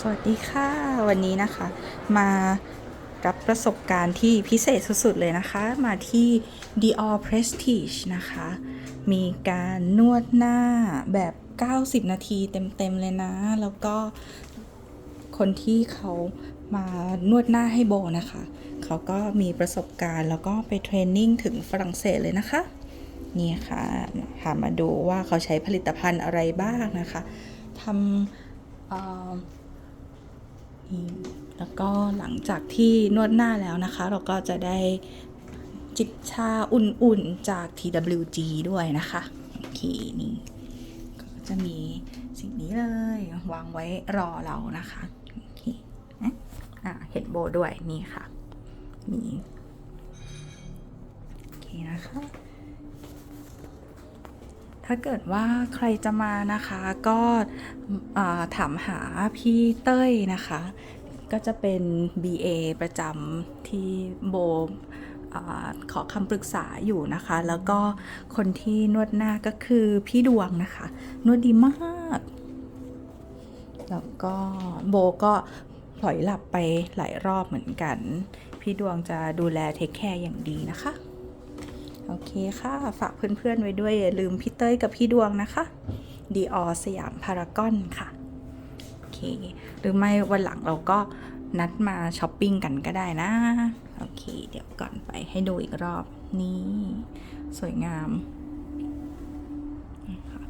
สวัสดีค่ะ วันนี้นะคะมารับประสบการณ์ที่พิเศษสุดๆเลยนะคะ มาที่ Dior Prestige นะคะ มีการนวดหน้าแบบ 90 นาทีเต็มๆเลยนะ แล้วก็คนที่เขามานวดหน้าให้โบนะคะ เขาก็มีประสบการณ์แล้วก็ไปเทรนนิ่งถึงฝรั่งเศสเลยนะคะ นี่ค่ะพามาดูว่าเขาใช้ผลิตภัณฑ์อะไรบ้างนะคะทำอ่อนี่ แล้วก็หลังจากที่นวดหน้าแล้วนะคะ เราก็จะได้จิบชาอุ่นๆจาก TWG ด้วยนะคะโอเคนี่ก็จะมีสิ่งนี้เลยวางไว้รอเรานะคะโอเคนะอะเห็นโบด้วยนี่ค่ะนี่โอเคนะคะ ถ้าเกิดว่าใครจะมานะคะ ก็ถามหาพี่เต้ยนะคะ ก็จะเป็น BA ประจำที่โบขอคำปรึกษาอยู่นะคะ แล้วก็คนที่นวดหน้าก็คือพี่ดวงนะคะ นวดดีมาก แล้วก็โบก็ปล่อยหลับไปหลายรอบเหมือนกัน พี่ดวงจะดูแลเทคแคร์อย่างดีนะคะ โอเคค่ะ ฝากเพื่อนๆไว้ด้วยอย่าลืมพี่เต้ยกับพี่ดวงนะคะดีออสยามพารากอนค่ะ โอเค หรือไม่วันหลังเราก็นัดมาช้อปปิ้งกันก็ได้นะ โอเค เดี๋ยวก่อนไปให้ดูอีกรอบนี่สวยงามนี่ค่ะ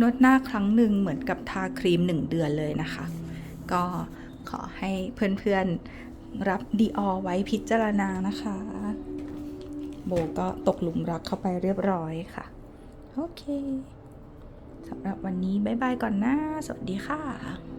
นวดหน้าครั้งหนึ่งเหมือนกับทาครีมหนึ่งเดือนเลยนะคะ ก็ขอให้เพื่อนๆ รับดีออไว้พิจารณานะคะ โบก็ตกหลุมรักเข้าไปเรียบร้อยค่ะ โอเคสำหรับวันนี้ บ๊ายบายก่อนนะ สวัสดีค่ะ